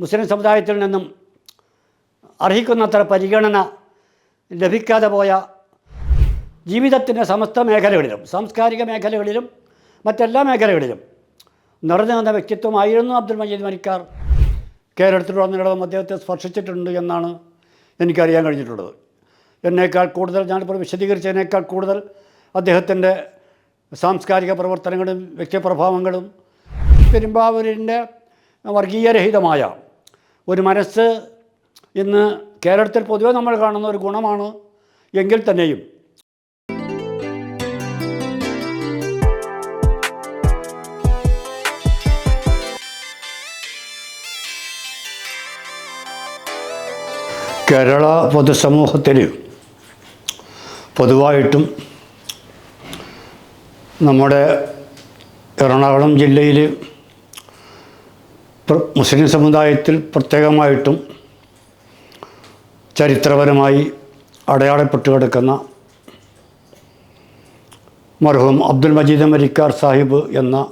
മുസ്ലിം സമുദായത്തിൽ നിന്നും അർഹിക്കുന്നത്ര പരിഗണന ലഭിക്കാതെ പോയ ജീവിതത്തിന്റെ സമസ്ത മേഖലകളിലും സാംസ്കാരിക മേഖലകളിലും മറ്റെല്ലാ മേഖലകളിലും നിറഞ്ഞു നിന്ന വ്യക്തിത്വമായിരുന്നു അബ്ദുൽ മജീദ് മനിക്കാർ. മരിക്കാർ കേരളത്തിലുടനീളം അദ്ദേഹത്തെ സ്പർശിച്ചിട്ടുണ്ട് എന്നാണ് എനിക്കറിയാൻ കഴിഞ്ഞിട്ടുള്ളത്. എന്നേക്കാൾ കൂടുതൽ ഞാനിപ്പോൾ വിശദീകരിച്ചതിനേക്കാൾ കൂടുതൽ അദ്ദേഹത്തിന്റെ സാംസ്കാരിക പ്രവർത്തനങ്ങളും വ്യക്തിപ്രഭാവങ്ങളും പെരുമ്പാവൂരിന്റെ വർഗീയരഹിതമായ ഒരു മനസ്സ് ഇന്ന് കേരളത്തിൽ പൊതുവെ നമ്മൾ കാണുന്ന ഒരു ഗുണമാണ് എങ്കിൽ തന്നെയും. കേരള പൊതുസമൂഹത്തിൽ പൊതുവായിട്ടും നമ്മുടെ എറണാകുളം ജില്ലയിൽ മുസ്ലിം സമുദായത്തിൽ പ്രത്യേകമായിട്ടും ചരിത്രപരമായി അടയാളപ്പെട്ട് കിടക്കുന്ന മർഹൂം അബ്ദുൽ മജീദ് മരിക്കാർ സാഹിബ് എന്ന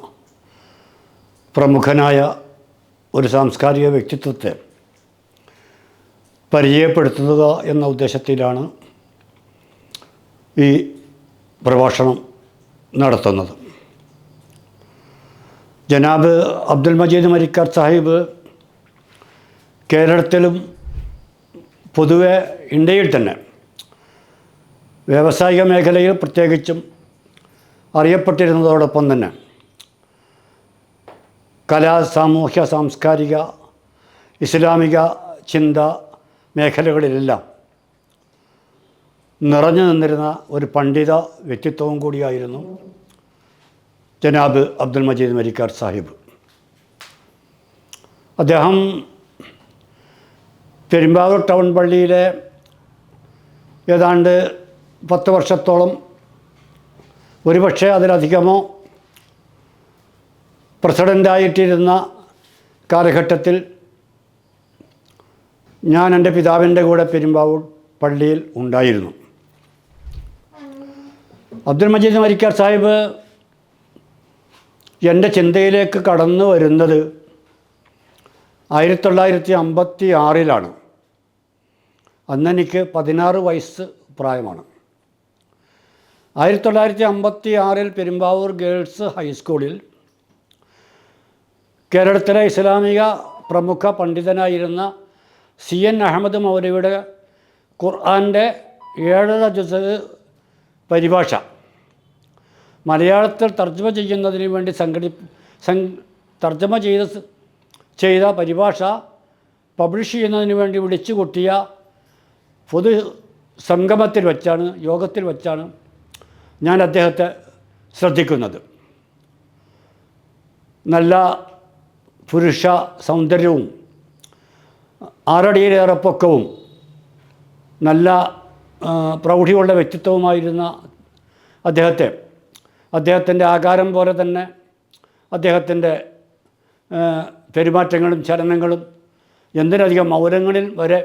പ്രമുഖനായ ഒരു സാംസ്കാരിക വ്യക്തിത്വത്തെ പരിചയപ്പെടുത്തുക എന്ന ഉദ്ദേശത്തിലാണ് ഈ പ്രഭാഷണം നടത്തുന്നത്. ജനാബ് അബ്ദുൽ മജീദ് മരിക്കാർ സാഹിബ് കേരളത്തിലും പൊതുവെ ഇന്ത്യയിൽ തന്നെ വ്യാവസായിക മേഖലയിൽ പ്രത്യേകിച്ചും അറിയപ്പെട്ടിരുന്നതോടൊപ്പം തന്നെ കലാ സാമൂഹ്യ സാംസ്കാരിക ഇസ്ലാമിക ചിന്ത മേഖലകളിലെല്ലാം നിറഞ്ഞു നിന്നിരുന്ന ഒരു പണ്ഡിത വ്യക്തിത്വവും കൂടിയായിരുന്നു ജനാബ് അബ്ദുൽ മജീദ് മരിക്കാർ സാഹിബ്. അദ്ദേഹം പെരുമ്പാവൂർ ടൗൺ പള്ളിയിലെ ഏതാണ്ട് പത്ത് വർഷത്തോളം ഒരുപക്ഷെ അതിലധികമോ പ്രസിഡന്റായിട്ടിരുന്ന കാലഘട്ടത്തിൽ ഞാൻ എന്റെ പിതാവിന്റെ കൂടെ പെരുമ്പാവൂർ പള്ളിയിൽ ഉണ്ടായിരുന്നു. അബ്ദുൽ മജീദ് മരിക്കാർ സാഹിബ് എന്റെ ചിന്തയിലേക്ക് കടന്നു വരുന്നത് ആയിരത്തി തൊള്ളായിരത്തി അമ്പത്തി ആറിലാണ് അന്നെനിക്ക് പതിനാറ് വയസ്സ് പ്രായമാണ്. ആയിരത്തി തൊള്ളായിരത്തി അമ്പത്തി ആറിൽ പെരുമ്പാവൂർ ഗേൾസ് ഹൈസ്കൂളിൽ കേരളത്തിലെ ഇസ്ലാമിക പ്രമുഖ പണ്ഡിതനായിരുന്ന സി എൻ അഹമ്മദ് മൗലവിയുടെ ഖുർആാന്റെ ഏഴര ജുസ് പരിഭാഷ. മലയാളത്തിൽ തർജമ ചെയ്യുന്നതിന് വേണ്ടി സംഘടി തർജമ ചെയ്ത ചെയ്ത പരിഭാഷ പബ്ലിഷ് ചെയ്യുന്നതിന് വേണ്ടി വിളിച്ചു കൂട്ടിയ പൊതു സംഗമത്തിൽ വച്ചാണ് യോഗത്തിൽ വച്ചാണ് ഞാൻ അദ്ദേഹത്തെ ശ്രദ്ധിക്കുന്നത്. നല്ല പുരുഷ സൗന്ദര്യവും ആറടിയിലേറെ പൊക്കവും നല്ല പ്രൗഢിയുള്ള വ്യക്തിത്വവുമായിരുന്ന അദ്ദേഹത്തെ അദ്ദേഹത്തിന്റെ ആകാരം പോലെ തന്നെ അദ്ദേഹത്തിന്റെ പെരുമാറ്റങ്ങളും ചലനങ്ങളും എന്തിനധികം മൗനങ്ങളിൽ വരെ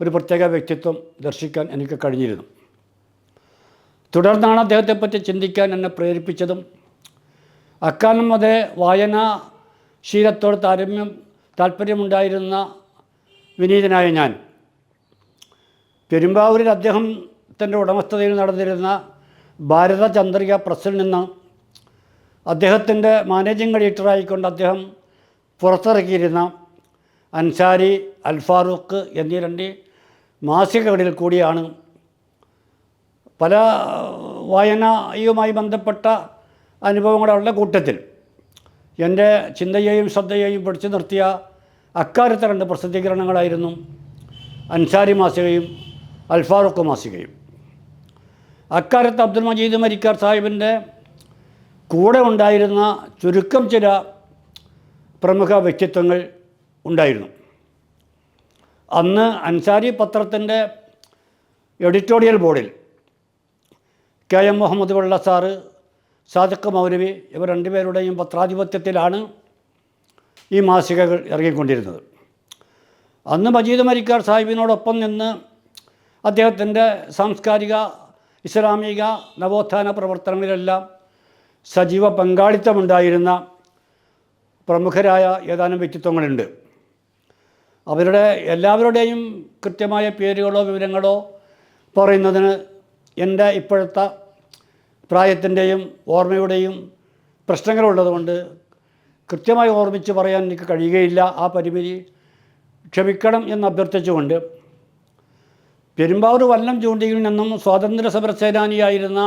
ഒരു പ്രത്യേക വ്യക്തിത്വം ദർശിക്കാൻ എനിക്ക് കഴിഞ്ഞിരുന്നു. തുടർന്നാണ് അദ്ദേഹത്തെപ്പറ്റി ചിന്തിക്കാൻ എന്നെ പ്രേരിപ്പിച്ചതും. അക്കാലം അതേ വായനാ ശീലത്തോട് താരമ്യം താല്പര്യമുണ്ടായിരുന്ന വിനീതനായ ഞാൻ. പെരുമ്പാവൂരിൽ അദ്ദേഹത്തിന്റെ ഉടമസ്ഥതയിൽ നടന്നിരുന്ന ഭാരത ചന്ദ്രിക പ്രസ്സിൽ നിന്ന് അദ്ദേഹത്തിന്റെ മാനേജിംഗ് എഡിറ്ററായിക്കൊണ്ട് അദ്ദേഹം പുറത്തിറക്കിയിരുന്ന അൻസാരി അൽഫാറൂഖ് എന്നീ രണ്ട് മാസികകളിൽ കൂടിയാണ് പല വായനയുമായി ബന്ധപ്പെട്ട അനുഭവങ്ങളുള്ള കൂട്ടത്തിൽ. എന്റെ ചിന്തയെയും ശ്രദ്ധയെയും പിടിച്ചു നിർത്തിയ അക്കാലത്തെ രണ്ട് പ്രസിദ്ധീകരണങ്ങളായിരുന്നു അൻസാരി മാസികയും അൽഫാറുഖ് മാസികയും. അക്കാലത്ത് അബ്ദുൽ മജീദ് മരിക്കാർ സാഹിബിന്റെ കൂടെ ഉണ്ടായിരുന്ന ചുരുക്കം ചില പ്രമുഖ വ്യക്തിത്വങ്ങൾ ഉണ്ടായിരുന്നു. അന്ന് അൻസാരി പത്രത്തിന്റെ എഡിറ്റോറിയൽ ബോർഡിൽ കെ എം മുഹമ്മദ് വെള്ള സാറ് സാദിഖ് മൗലവി ഇവർ രണ്ടുപേരുടെയും പത്രാധിപത്യത്തിലാണ് ഈ മാസികകൾ ഇറങ്ങിക്കൊണ്ടിരുന്നത്. അന്ന് മജീദ് മരിക്കാർ സാഹിബിനോടൊപ്പം നിന്ന് അദ്ദേഹത്തിന്റെ സാംസ്കാരിക ഇസ്ലാമിക നവോത്ഥാന പ്രവർത്തനങ്ങളിലെല്ലാം സജീവ പങ്കാളിത്തമുണ്ടായിരുന്ന പ്രമുഖരായ ഏതാനും വ്യക്തിത്വങ്ങളുണ്ട്. അവരുടെ എല്ലാവരുടെയും കൃത്യമായ പേരുകളോ വിവരങ്ങളോ പറയുന്നതിന് എന്റെ ഇപ്പോഴത്തെ പ്രായത്തിന്റെയും ഓർമ്മയുടെയും പ്രശ്നങ്ങളുള്ളതുകൊണ്ട് കൃത്യമായി ഓർമ്മിച്ച് പറയാൻ എനിക്ക് കഴിയുകയില്ല. ആ പരിമിതി ക്ഷമിക്കണം എന്ന് അഭ്യർത്ഥിച്ചുകൊണ്ട് പെരുമ്പാവൂർ വല്ലം ചൂണ്ടിയിൽ നിന്നും സ്വാതന്ത്ര്യ സമര സേനാനിയായിരുന്ന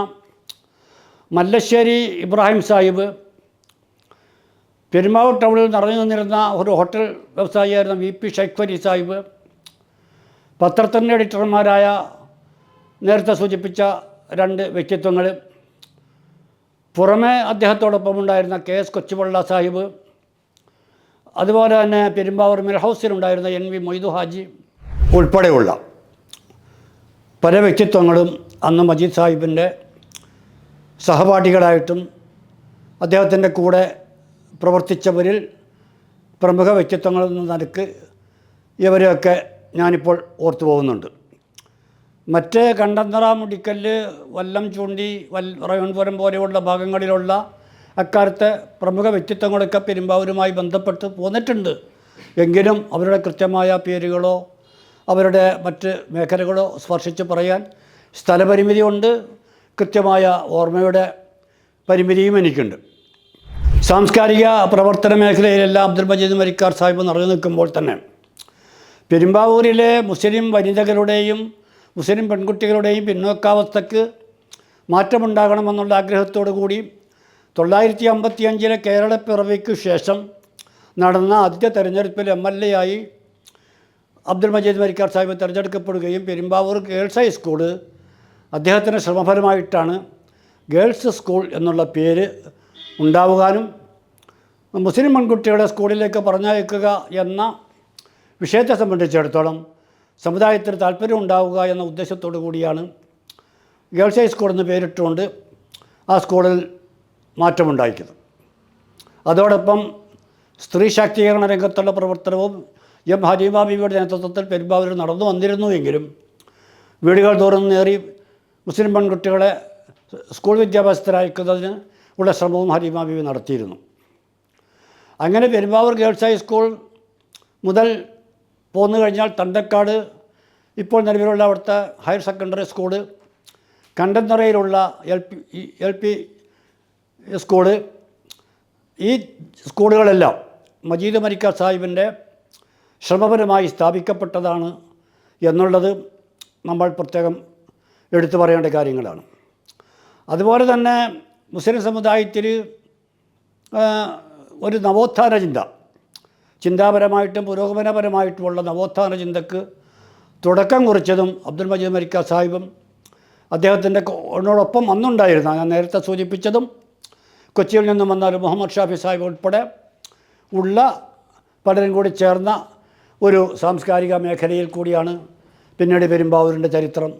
മല്ലശ്ശേരി ഇബ്രാഹിം സാഹിബ് പെരുമ്പാവൂർ ടൗണിൽ നിറഞ്ഞു നിന്നിരുന്ന ഒരു ഹോട്ടൽ വ്യവസായിയായിരുന്ന വി പി ഷൈഖ് സാഹിബ് പത്രത്തിന്റെ എഡിറ്റർമാരായ നേരത്തെ സൂചിപ്പിച്ച രണ്ട് വ്യക്തിത്വങ്ങൾ പുറമെ അദ്ദേഹത്തോടൊപ്പം ഉണ്ടായിരുന്ന കെ എസ് കൊച്ചുപള്ള സാഹിബ് അതുപോലെ തന്നെ പെരുമ്പാവൂർ മിൽ ഹൗസിലുണ്ടായിരുന്ന എൻ വി മൊയ്തു ഹാജി. ഉൾപ്പെടെയുള്ള പല വ്യക്തിത്വങ്ങളും അന്ന് മജീദ് സാഹിബിന്റെ സഹപാഠികളായിട്ടും അദ്ദേഹത്തിന്റെ കൂടെ പ്രവർത്തിച്ചവരിൽ പ്രമുഖ വ്യക്തിത്വങ്ങളിൽ നിന്ന് നിരക്ക് ഇവരെയൊക്കെ ഞാനിപ്പോൾ ഓർത്തു പോകുന്നുണ്ട്. മറ്റ് കണ്ടന്തറ മുടിക്കല്ല് വല്ലം ചൂണ്ടി വൽ റയോൺപുരം പോലെയുള്ള ഭാഗങ്ങളിലുള്ള അക്കാലത്തെ പ്രമുഖ വ്യക്തിത്വങ്ങളൊക്കെ പെരുമ്പാവൂരുമായി ബന്ധപ്പെട്ട് പോന്നിട്ടുണ്ട്. എങ്കിലും അവരുടെ കൃത്യമായ പേരുകളോ അവരുടെ മറ്റ് മേഖലകളോ സ്പർശിച്ച് പറയാൻ സ്ഥലപരിമിതിയുണ്ട്. കൃത്യമായ ഓർമ്മയുടെ പരിമിതിയും എനിക്കുണ്ട്. സാംസ്കാരിക പ്രവർത്തന മേഖലയിലെല്ലാം അബ്ദുൽ മജീദ് മരിക്കാർ സാഹിബ് നിറഞ്ഞു നിൽക്കുമ്പോൾ തന്നെ പെരുമ്പാവൂരിലെ മുസ്ലിം വനിതകളുടെയും മുസ്ലിം പെൺകുട്ടികളുടെയും പിന്നോക്കാവസ്ഥക്ക് മാറ്റമുണ്ടാകണമെന്നുള്ള ആഗ്രഹത്തോടു കൂടി തൊള്ളായിരത്തി അമ്പത്തി അഞ്ചിലെ കേരളപ്പിറവിക്ക് ശേഷം നടന്ന ആദ്യ തെരഞ്ഞെടുപ്പിൽ എം എൽ എ ആയി അബ്ദുൽ മജീദ് മരിക്കാർ സാഹിബ് തിരഞ്ഞെടുക്കപ്പെടുകയും പെരുമ്പാവൂർ ഗേൾസ് ഹൈ സ്കൂൾ അദ്ദേഹത്തിന്റെ ശ്രമഫലമായിട്ടാണ് ഗേൾസ് സ്കൂൾ എന്നുള്ള പേര് ഉണ്ടാവുകാനും മുസ്ലിം പെൺകുട്ടികളെ സ്കൂളിലേക്ക് പറഞ്ഞയക്കുക എന്ന വിഷയത്തെ സംബന്ധിച്ചിടത്തോളം സമുദായത്തിന് താല്പര്യം ഉണ്ടാവുക എന്ന ഉദ്ദേശത്തോടു കൂടിയാണ് ഗേൾസ് ഹൈ സ്കൂൾ എന്ന് പേരിട്ടുകൊണ്ട് ആ സ്കൂളിൽ മാറ്റമുണ്ടാക്കിയത് അതോടൊപ്പം സ്ത്രീ ശാക്തീകരണ രംഗത്തുള്ള പ്രവർത്തനവും എം ഹരീമ ബീവിയുടെ നേതൃത്വത്തിൽ പെരുമ്പാവൂരിൽ നടന്നു വന്നിരുന്നു എങ്കിലും വീടുകൾ തോറും നേറി മുസ്ലിം പെൺകുട്ടികളെ സ്കൂൾ വിദ്യാഭ്യാസത്തിലയക്കുന്നതിന് ഉള്ള ശ്രമവും ഹരീമ നടത്തിയിരുന്നു. അങ്ങനെ പെരുമ്പാവൂർ ഗേൾസ് ഹൈസ്കൂൾ മുതൽ പോന്നു കഴിഞ്ഞാൽ തണ്ടക്കാട് ഇപ്പോൾ നിലവിലുള്ള അവിടുത്തെ higher secondary school കണ്ടന്തറയിലുള്ള L P L P school ഈ സ്കൂളുകളെല്ലാം മജീദ് മരിക്ക സാഹിബിന്റെ ശ്രമപരമായി സ്ഥാപിക്കപ്പെട്ടതാണ് എന്നുള്ളത് നമ്മൾ പ്രത്യേകം എടുത്തു പറയേണ്ട കാര്യങ്ങളാണ്. അതുപോലെ തന്നെ മുസ്ലിം സമുദായത്തിൽ ഒരു നവോത്ഥാന ചിന്ത ചിന്താപരമായിട്ടും പുരോഗമനപരമായിട്ടുമുള്ള നവോത്ഥാന ചിന്തക്ക് തുടക്കം കുറിച്ചതും അബ്ദുൽ മജീദ് മരിക്ക സാഹിബും അദ്ദേഹത്തിന്റെ ഒന്നോടൊപ്പം അന്നുണ്ടായിരുന്ന ഞാൻ നേരത്തെ സൂചിപ്പിച്ചതും കൊച്ചിയിൽ നിന്നും വന്ന മുഹമ്മദ് ഷാഫി സാഹിബ് ഉൾപ്പെടെ ഉള്ള പലരും കൂടി ചേർന്ന ഒരു സാംസ്കാരിക മേഖലയിൽ കൂടിയാണ് പിന്നീട് പെരുമ്പാവൂരിന്റെ ചരിത്രം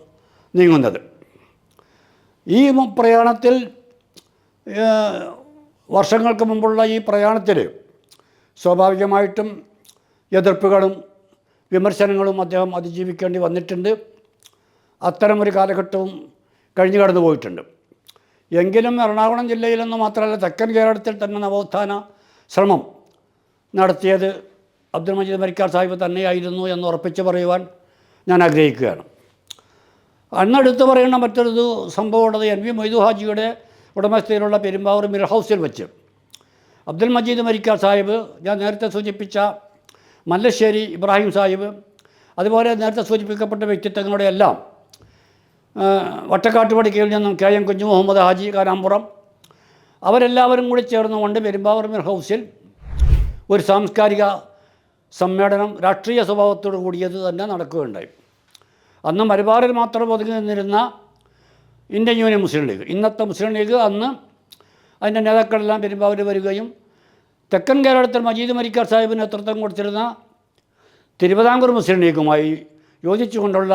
നീങ്ങുന്നത്. ഈ പ്രയാണത്തിൽ വർഷങ്ങൾക്ക് മുമ്പുള്ള ഈ പ്രയാണത്തിൽ സ്വാഭാവികമായിട്ടും എതിർപ്പുകളും വിമർശനങ്ങളും അദ്ദേഹം അതിജീവിക്കേണ്ടി വന്നിട്ടുണ്ട്. അത്തരമൊരു കാലഘട്ടവും കഴിഞ്ഞു കടന്നു പോയിട്ടുണ്ട്. എങ്കിലും എറണാകുളം ജില്ലയിലെന്ന് മാത്രമല്ല തെക്കൻ കേരളത്തിൽ തന്നെ നവോത്ഥാന ശ്രമം നടത്തിയത് അബ്ദുൽ മജീദ് മരിക്കാർ സാഹിബ് തന്നെയായിരുന്നു എന്ന് ഉറപ്പിച്ച് പറയുവാൻ ഞാൻ ആഗ്രഹിക്കുകയാണ്. അന്നെടുത്ത് പറയുന്ന മറ്റൊരു സംഭവം സംഭവമുള്ളത് എൻ വി മൊയ്തു ഹാജിയുടെ ഉടമസ്ഥയിലുള്ള പെരുമ്പാവൂർ മിർ ഹൗസിൽ വെച്ച്. അബ്ദുൽ മജീദ് മരിക്കാർ സാഹിബ് ഞാൻ നേരത്തെ സൂചിപ്പിച്ച മല്ലശ്ശേരി ഇബ്രാഹിം സാഹിബ് അതുപോലെ നേരത്തെ സൂചിപ്പിക്കപ്പെട്ട വ്യക്തിത്വങ്ങളുടെ എല്ലാം വട്ടക്കാട്ടുപടിക്കയിൽ നിന്നും കെ എം കുഞ്ഞു മുഹമ്മദ് ഹാജി കാരാമ്പുറം അവരെല്ലാവരും കൂടി ചേർന്നുകൊണ്ട് പെരുമ്പാവൂർ മിർ ഹൗസിൽ ഒരു സാംസ്കാരിക സമ്മേളനം രാഷ്ട്രീയ സ്വഭാവത്തോട് കൂടിയത് തന്നെ നടക്കുകയുണ്ടായി. അന്ന് മലബാറിൽ മാത്രം ഒതുങ്ങി നിന്നിരുന്ന ഇന്ത്യൻ യൂണിയൻ മുസ്ലിം ലീഗ്. ഇന്നത്തെ മുസ്ലിം ലീഗ് അന്ന് അതിന്റെ നേതാക്കളെല്ലാം പെരുമ്പാവൂർ വരികയും തെക്കൻ കേരളത്തിൽ മജീദ് മരിക്കാർ സാഹിബിന് നേതൃത്വം കൊടുത്തിരുന്ന തിരുവിതാംകൂർ മുസ്ലിം ലീഗുമായി യോജിച്ചുകൊണ്ടുള്ള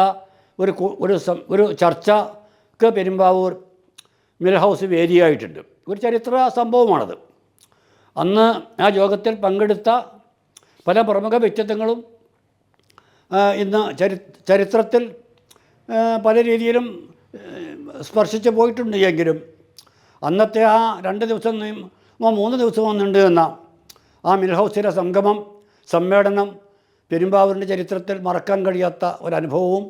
ഒരു ഒരു ഒരു ചർച്ചക്ക് പെരുമ്പാവൂർ മിൽ ഹൗസ് വേദിയായിട്ടുണ്ട്. ഒരു ചരിത്ര സംഭവമാണത്. അന്ന് ആ യോഗത്തിൽ പങ്കെടുത്ത പല പ്രമുഖ വ്യക്തിത്വങ്ങളും ഇന്ന് ചരി ചരിത്രത്തിൽ പല രീതിയിലും സ്പർശിച്ചു പോയിട്ടുണ്ട് എങ്കിലും അന്നത്തെ ആ രണ്ട് ദിവസം മൂന്ന് ദിവസം നീണ്ടു എന്ന ആ മിൽഹൗസിലെ സംഗമം സമ്മേളനം പെരുമ്പാവൂരിന്റെ ചരിത്രത്തിൽ മറക്കാൻ കഴിയാത്ത ഒരനുഭവവും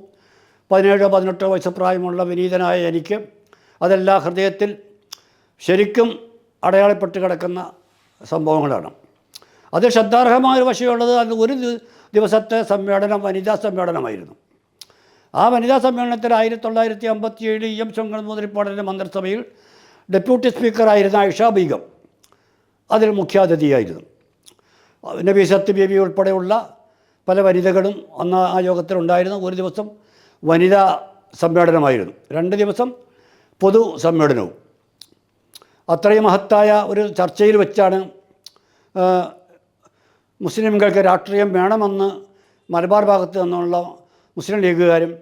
പതിനേഴോ പതിനെട്ടോ വയസ്സ് പ്രായമുള്ള വിനീതനായ എനിക്ക് അതെല്ലാം ഹൃദയത്തിൽ ശരിക്കും അടയാളപ്പെട്ട് കിടക്കുന്ന സംഭവങ്ങളാണ്. അത് ശ്രദ്ധാർഹമായ ഒരു വശമുള്ളത് അത് ഒരു ദിവസത്തെ സമ്മേളനം വനിതാ സമ്മേളനമായിരുന്നു. ആ വനിതാ സമ്മേളനത്തിൽ ആയിരത്തി തൊള്ളായിരത്തി അമ്പത്തി ഏഴ് ഇ എം ശങ്കർ മുതലിപ്പാടന്റെ മന്ത്രിസഭയിൽ ഡെപ്യൂട്ടി സ്പീക്കറായിരുന്ന ഐഷ ബീഗം അതിൽ മുഖ്യാതിഥിയായിരുന്നു. നബി സത്ത് ബേബി ഉൾപ്പെടെയുള്ള പല വനിതകളും അന്ന് ആ യോഗത്തിലുണ്ടായിരുന്നു ഒരു ദിവസം വനിതാ സമ്മേളനമായിരുന്നു. രണ്ട് ദിവസം പൊതു സമ്മേളനവും. അത്രയും മഹത്തായ ഒരു ചർച്ചയിൽ വെച്ചാണ് മുസ്ലിംകൾക്ക് രാഷ്ട്രീയം വേണമെന്ന് മലബാർ ഭാഗത്ത് നിന്നുള്ള മുസ്ലിം ലീഗുകാരും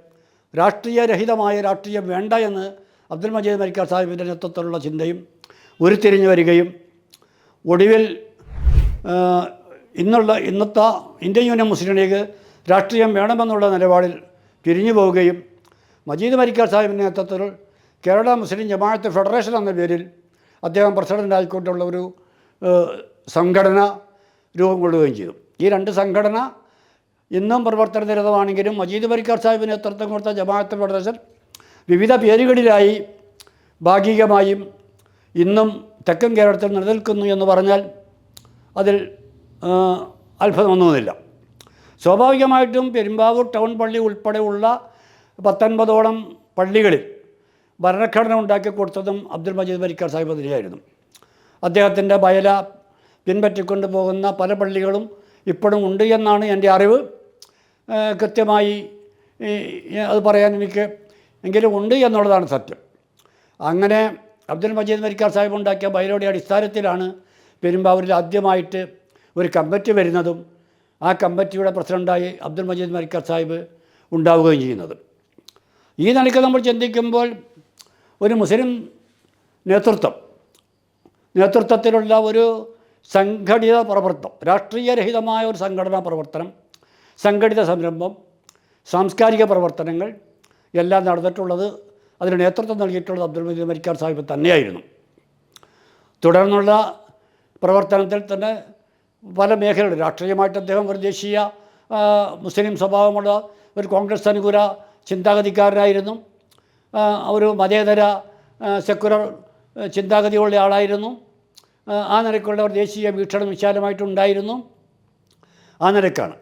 രാഷ്ട്രീയരഹിതമായ രാഷ്ട്രീയം വേണ്ട എന്ന് അബ്ദുൽ മജീദ് മരിക്കാർ സാഹിബിന്റെ നേതൃത്വത്തിലുള്ള ചിന്തയും ഉരുത്തിരിഞ്ഞു വരികയും ഒടുവിൽ ഇന്നുള്ള ഇന്നത്തെ ഇന്ത്യൻ യൂണിയൻ മുസ്ലിം ലീഗ് രാഷ്ട്രീയം വേണമെന്നുള്ള നിലപാടിൽ പിരിഞ്ഞു പോവുകയും മജീദ് മരിക്കാർ സാഹിബിന്റെ നേതൃത്വത്തിൽ കേരള മുസ്ലിം ജമാഅത്ത് ഫെഡറേഷൻ എന്ന പേരിൽ അദ്ദേഹം പ്രസിഡന്റ് ആയിക്കൊണ്ടുള്ള ഒരു സംഘടന രൂപം കൊള്ളുകയും ചെയ്തു. ഈ രണ്ട് സംഘടന ഇന്നും പ്രവർത്തന നിരതമാണെങ്കിലും മജീദ് മരിക്കാർ സാഹിബിന് നേതൃത്വം കൊടുത്ത ജമാഅത്ത് ഫെഡറേഷൻ വിവിധ പേരുകളിലായി ഭാഗികമായും ഇന്നും തെക്കൻ കേരളത്തിൽ നിലനിൽക്കുന്നു എന്ന് പറഞ്ഞാൽ അതിൽ അത്ഭുതമൊന്നുമില്ല സ്വാഭാവികമായിട്ടും പെരുമ്പാവൂർ ടൗൺ പള്ളി ഉൾപ്പെടെയുള്ള പത്തൊൻപതോളം പള്ളികളിൽ ഭരണഘടന ഉണ്ടാക്കി കൊടുത്തതും അബ്ദുൽ മജീദ് മരിക്കാർ സാഹിബ് തന്നെയായിരുന്നു അദ്ദേഹത്തിന്റെ ബയല പിൻപറ്റിക്കൊണ്ട് പോകുന്ന പല പള്ളികളും ഇപ്പോഴും ഉണ്ട് എന്നാണ് എന്റെ അറിവ്. കൃത്യമായി അത് പറയാൻ എനിക്ക് എങ്കിലും ഉണ്ട് എന്നുള്ളതാണ് സത്യം. അങ്ങനെ അബ്ദുൽ മജീദ് മരിക്കാർ സാഹിബ് ഉണ്ടാക്കിയ ബൈലോടെ അടിസ്ഥാനത്തിലാണ് പെരുമ്പാവൂരിൽ ആദ്യമായിട്ട് ഒരു കമ്മിറ്റി വരുന്നതും ആ കമ്മിറ്റിയുടെ പ്രസിഡന്റായി അബ്ദുൽ മജീദ് മരിക്കാർ സാഹിബ് ഉണ്ടാവുകയും ചെയ്യുന്നത്. ഈ നിലയ്ക്ക് നമ്മൾ ചിന്തിക്കുമ്പോൾ ഒരു മുസ്ലിം നേതൃത്വം നേതൃത്വത്തിലുള്ള ഒരു സംഘടിത പ്രവർത്തനം രാഷ്ട്രീയരഹിതമായ ഒരു സംഘടനാ പ്രവർത്തനം സംഘടിത സംരംഭം സാംസ്കാരിക പ്രവർത്തനങ്ങൾ എല്ലാം നടന്നിട്ടുള്ളത് അതിന് നേതൃത്വം നൽകിയിട്ടുള്ളത് അബ്ദുൽ മജീദ് മരിക്കാർ സാഹിബ് തന്നെയായിരുന്നു. തുടർന്നുള്ള പ്രവർത്തനത്തിൽ തന്നെ പല മേഖലകളിൽ രാഷ്ട്രീയമായിട്ട് അദ്ദേഹം ഒരു ദേശീയ മുസ്ലിം സ്വഭാവമുള്ള ഒരു കോൺഗ്രസ് അനുകൂല ചിന്താഗതിക്കാരനായിരുന്നു. ഒരു മതേതര സെക്കുലർ ചിന്താഗതിയുള്ള ആളായിരുന്നു. ആ, നിരക്കുള്ളവർ ഒരു ദേശീയ വീക്ഷണം വിശാലമായിട്ടുണ്ടായിരുന്നു. ആ നിരക്കാണ്.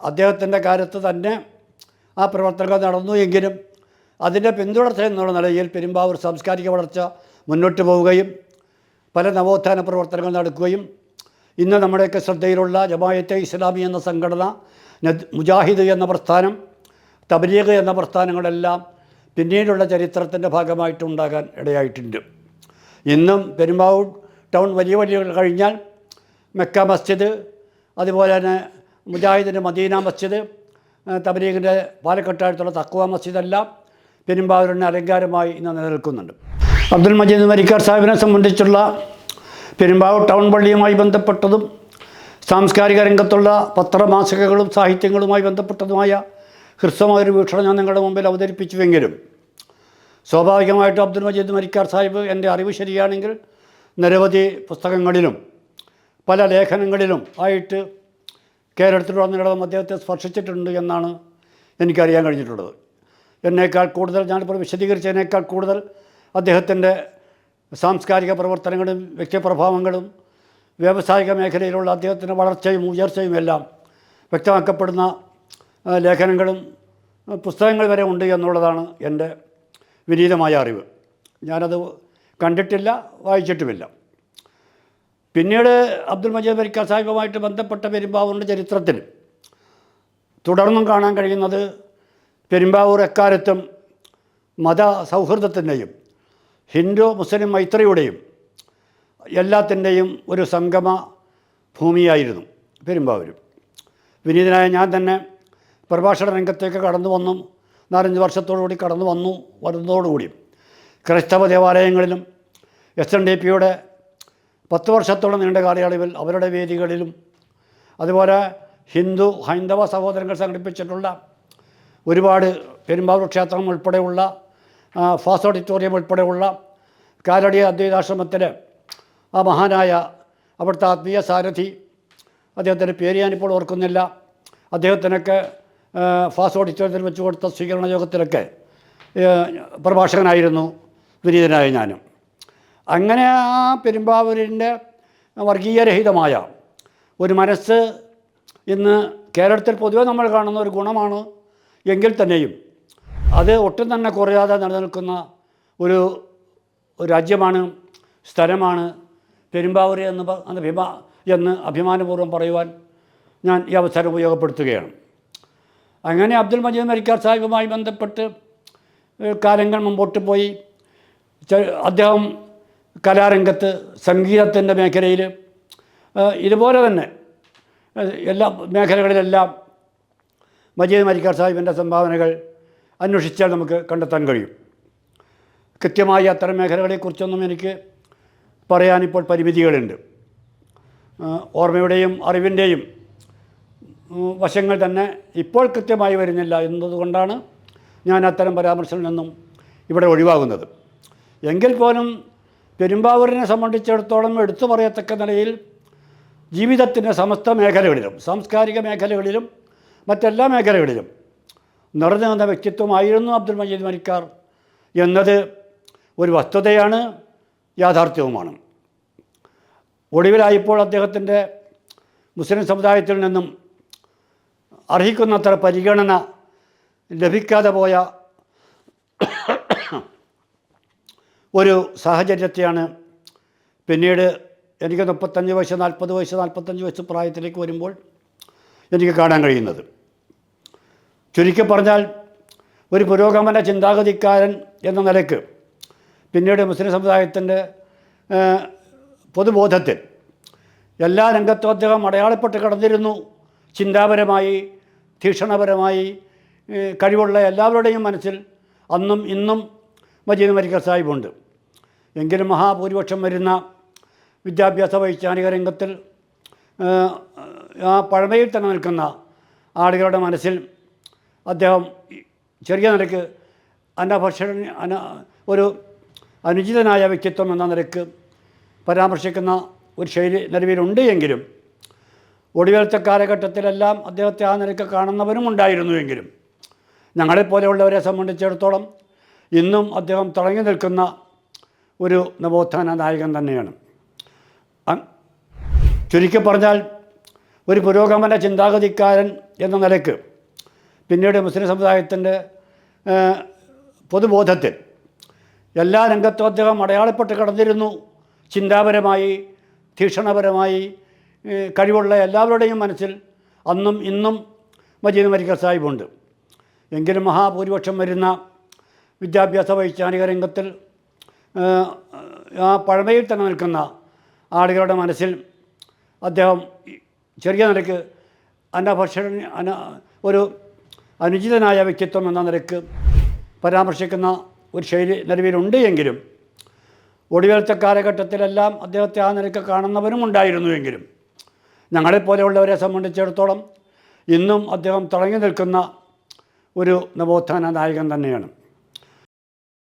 അദ്ദേഹത്തിന്റെ കാലത്ത് തന്നെ ആ പ്രവർത്തനങ്ങൾ നടന്നു എങ്കിലും അതിന്റെ പിന്തുടർച്ച എന്നുള്ള നിലയിൽ പെരുമ്പാവൂർ സാംസ്കാരിക വളർച്ച മുന്നോട്ട് പോവുകയും പല നവോത്ഥാന പ്രവർത്തനങ്ങൾ നടക്കുകയും ഇന്ന് നമ്മുടെയൊക്കെ ശ്രദ്ധയിലുള്ള ജമായത്തെ ഇസ്ലാമി എന്ന സംഘടന മുജാഹിദ് എന്ന പ്രസ്ഥാനം തബലീഗ് എന്ന പ്രസ്ഥാനങ്ങളെല്ലാം പിന്നീടുള്ള ചരിത്രത്തിന്റെ ഭാഗമായിട്ടുണ്ടാകാൻ ഇടയായിട്ടുണ്ട്. ഇന്നും പെരുമ്പാവൂർ ടൗൺ വലിയ വലിയ കഴിഞ്ഞാൽ മെക്ക മസ്ജിദ് അതുപോലെ തന്നെ മുജാഹിദിന്റെ മദീന മസ്ജിദ് തബലീഗിന്റെ പാലക്കാട്ടടുത്തുള്ള തക്കുവ മസ്ജിദെല്ലാം പെരുമ്പാവൂരിന് അലങ്കാരമായി ഇന്ന് നിലനിൽക്കുന്നുണ്ട്. അബ്ദുൽ മജീദ് മരിക്കാർ സാഹിബിനെ സംബന്ധിച്ചുള്ള പെരുമ്പാവൂർ ടൗൺ പള്ളിയുമായി ബന്ധപ്പെട്ടതും സാംസ്കാരിക രംഗത്തുള്ള പത്രമാസികകളും സാഹിത്യങ്ങളുമായി ബന്ധപ്പെട്ടതുമായ ഹ്രസ്വമായൊരു വീക്ഷണം ഞാൻ നിങ്ങളുടെ മുമ്പിൽ അവതരിപ്പിച്ചുവെങ്കിലും സ്വാഭാവികമായിട്ടും അബ്ദുൽ മജീദ് മരിക്കാർ സാഹിബ് എന്റെ അറിവ് ശരിയാണെങ്കിൽ നിരവധി പുസ്തകങ്ങളിലും പല ലേഖനങ്ങളിലും ആയിട്ട് കേരളത്തിലുടനീളം അദ്ദേഹത്തെ സ്പർശിച്ചിട്ടുണ്ട് എന്നാണ് എനിക്കറിയാൻ കഴിഞ്ഞിട്ടുള്ളത്. എന്നേക്കാൾ കൂടുതൽ ഞാനിപ്പോൾ വിശദീകരിച്ചതിനേക്കാൾ കൂടുതൽ അദ്ദേഹത്തിന്റെ സാംസ്കാരിക പ്രവർത്തനങ്ങളും വ്യക്തിപ്രഭാവങ്ങളും വ്യാവസായിക മേഖലയിലുള്ള അദ്ദേഹത്തിന്റെ വളർച്ചയും ഉയർച്ചയും എല്ലാം വ്യക്തമാക്കപ്പെടുന്ന ലേഖനങ്ങളും പുസ്തകങ്ങൾ വരെ ഉണ്ട് എന്നുള്ളതാണ് എന്റെ വിനീതമായ അറിവ്. ഞാനത് കണ്ടിട്ടില്ല വായിച്ചിട്ടുമില്ല. പിന്നീട് അബ്ദുൽ മജീദ് വരിക്ക സാഹിബുമായിട്ട് ബന്ധപ്പെട്ട പെരുമ്പാവൂരിന്റെ ചരിത്രത്തിൽ തുടർന്നും കാണാൻ കഴിയുന്നത് പെരുമ്പാവൂർ എക്കാലത്തും മത സൗഹൃദത്തിന്റെയും ഹിന്ദു മുസ്ലിം മൈത്രിയുടെയും എല്ലാത്തിന്റെയും ഒരു സംഗമ ഭൂമിയായിരുന്നു പെരുമ്പാവൂരും വിനീതനായ ഞാൻ തന്നെ പ്രഭാഷണ രംഗത്തേക്ക് കടന്നു വന്നു. നാലഞ്ച് വർഷത്തോടുകൂടി കടന്നു വന്നു വരുന്നതോടുകൂടി. ക്രൈസ്തവ ദേവാലയങ്ങളിലും എസ് എൻ ഡി പിയുടെ പത്ത് വർഷത്തോളം നീണ്ട കാലയളവിൽ അവരുടെ വേദികളിലും അതുപോലെ ഹിന്ദു ഹൈന്ദവ സഹോദരങ്ങൾ സംഘടിപ്പിച്ചിട്ടുള്ള ഒരുപാട് പെരുമ്പാവൂർ ക്ഷേത്രം ഉൾപ്പെടെയുള്ള ഫാസ് ഓഡിറ്റോറിയം ഉൾപ്പെടെയുള്ള കാലടി അദ്വൈതാശ്രമത്തിലെ ആ മഹാനായ അവിടുത്തെ ആത്മീയ സാരഥി അദ്ദേഹത്തിന്റെ പേര് ഞാനിപ്പോൾ ഓർക്കുന്നില്ല. അദ്ദേഹത്തിനൊക്കെ ഫാസ് ഓഡിറ്റോറിയത്തിൽ വെച്ച് കൊടുത്ത സ്വീകരണ യോഗത്തിലൊക്കെ പ്രഭാഷകനായിരുന്നു. വിനീതനായ ഞാനും. അങ്ങനെ ആ പെരുമ്പാവൂരിന്റെ വർഗീയരഹിതമായ ഒരു മനസ്സ് ഇന്ന് കേരളത്തിൽ പൊതുവെ നമ്മൾ കാണുന്ന ഒരു ഗുണമാണ് എങ്കിൽ തന്നെയും അത് ഒട്ടും തന്നെ കുറയാതെ നിലനിൽക്കുന്ന ഒരു രാജ്യമാണ് സ്ഥലമാണ്. പെരുമ്പാവൂർ എന്ന് അഭിമാ എന്ന് അഭിമാനപൂർവം പറയുവാൻ ഞാൻ ഈ അവസരം ഉപയോഗപ്പെടുത്തുകയാണ്. അങ്ങനെ അബ്ദുൽ മജീദ് മരിക്കാർ സാഹിബുമായി ബന്ധപ്പെട്ട് കാലങ്ങൾ മുമ്പോട്ട് പോയി. അദ്ദേഹം കലാരംഗത്ത് സംഗീതത്തിന്റെ മേഖലയിൽ ഇതുപോലെ തന്നെ. എല്ലാ മേഖലകളിലെല്ലാം മജീദ് മരിക്കാർ സാഹിബിന്റെ സംഭാവനകൾ അന്വേഷിച്ചാൽ നമുക്ക് കണ്ടെത്താൻ കഴിയും. കൃത്യമായി അത്തരം മേഖലകളെക്കുറിച്ചൊന്നും എനിക്ക് പറയാനിപ്പോൾ പരിമിതികളുണ്ട്. ഓർമ്മയുടെയും അറിവിന്റെയും വശങ്ങൾ തന്നെ ഇപ്പോൾ കൃത്യമായി വരുന്നില്ല എന്നതുകൊണ്ടാണ് ഞാൻ അത്തരം പരാമർശങ്ങളിൽ നിന്നും ഇവിടെ ഒഴിവാകുന്നത്. എങ്കിൽ പോലും പെരുമ്പാവൂരിനെ സംബന്ധിച്ചിടത്തോളം എടുത്തു പറയത്തക്ക നിലയിൽ ജീവിതത്തിന്റെ സമസ്ത മേഖലകളിലും സാംസ്കാരിക മേഖലകളിലും മറ്റെല്ലാ മേഖലകളിലും നിറഞ്ഞു നിന്ന വ്യക്തിത്വമായിരുന്നു അബ്ദുൽ മജീദ് മരിക്കാർ എന്നത് ഒരു വസ്തുതയാണ് യാഥാർത്ഥ്യവുമാണ്. ഒടുവിലായപ്പോൾ അദ്ദേഹത്തിന്റെ മുസ്ലിം സമുദായത്തിൽ നിന്നും അർഹിക്കുന്നത്ര പരിഗണന ലഭിക്കാതെ പോയ ഒരു സാഹചര്യത്തെയാണ് പിന്നീട് എനിക്ക് മുപ്പത്തഞ്ച് വയസ്സ് നാൽപ്പത് വയസ്സ് നാൽപ്പത്തഞ്ച് വയസ്സ് പ്രായത്തിലേക്ക് വരുമ്പോൾ എനിക്ക് കാണാൻ കഴിയുന്നത്. ചുരുക്കി പറഞ്ഞാൽ ഒരു പുരോഗമന ചിന്താഗതിക്കാരൻ എന്ന നിലയ്ക്ക് പിന്നീട് മുസ്ലിം സമുദായത്തിന്റെ പൊതുബോധത്തിൽ എല്ലാ രംഗത്തും അദ്ദേഹം അടയാളപ്പെട്ട് കടന്നിരുന്നു. ചിന്താപരമായി തീക്ഷണപരമായി കഴിവുള്ള എല്ലാവരുടെയും മനസ്സിൽ അന്നും ഇന്നും മജീദ് മരിക്കർ സാഹിബുണ്ട്. എങ്കിലും മഹാഭൂരിപക്ഷം വരുന്ന വിദ്യാഭ്യാസ വൈജ്ഞാനിക രംഗത്തിൽ ആ പഴമയിൽ തന്നെ നിൽക്കുന്ന ആളുകളുടെ മനസ്സിൽ അദ്ദേഹം ചെറിയ നിലയ്ക്ക് അനഭക്ഷണ അന ഒരു അനുചിതനായ വ്യക്തിത്വം എന്ന നിലയ്ക്ക് പരാമർശിക്കുന്ന ഒരു ശൈലി നിലവിലുണ്ട് എങ്കിലും ഒടുവിലത്തെ കാലഘട്ടത്തിലെല്ലാം അദ്ദേഹത്തെ ആ നിലയ്ക്ക് കാണുന്നവരും ഉണ്ടായിരുന്നുവെങ്കിലും ഞങ്ങളെപ്പോലെയുള്ളവരെ സംബന്ധിച്ചിടത്തോളം ഇന്നും അദ്ദേഹം തിളങ്ങി നിൽക്കുന്ന ഒരു നവോത്ഥാന നായകൻ തന്നെയാണ് ചുരുക്കി പറഞ്ഞാൽ ഒരു പുരോഗമന ചിന്താഗതിക്കാരൻ എന്ന നിലയ്ക്ക് പിന്നീട് മുസ്ലിം സമുദായത്തിന്റെ പൊതുബോധത്തിൽ എല്ലാ രംഗത്തും അദ്ദേഹം അടയാളപ്പെട്ട് കടന്നിരുന്നു. ചിന്താപരമായി തീക്ഷണപരമായി കഴിവുള്ള എല്ലാവരുടെയും മനസ്സിൽ അന്നും ഇന്നും മജീദ് മരിക്കൽ സാഹിബുണ്ട്. എങ്കിലും മഹാഭൂരിപക്ഷം വരുന്ന വിദ്യാഭ്യാസ വൈജ്ഞാനിക രംഗത്തിൽ ആ പഴമയിൽ തന്നെ നിൽക്കുന്ന ആളുകളുടെ മനസ്സിൽ അദ്ദേഹം ചെറിയ നിലയ്ക്ക് അനഭക്ഷണ അന ഒരു അനുചിതനായ വ്യക്തിത്വം എന്ന നിലയ്ക്ക് പരാമർശിക്കുന്ന ഒരു ശൈലി നിലവിലുണ്ട് എങ്കിലും ഒടുവിലത്തെ കാലഘട്ടത്തിലെല്ലാം അദ്ദേഹത്തെ ആ നിലയ്ക്ക് കാണുന്നവരും ഉണ്ടായിരുന്നുവെങ്കിലും ഞങ്ങളെപ്പോലെയുള്ളവരെ സംബന്ധിച്ചിടത്തോളം ഇന്നും അദ്ദേഹം തിളങ്ങി നിൽക്കുന്ന ഒരു നവോത്ഥാന നായകൻ തന്നെയാണ്.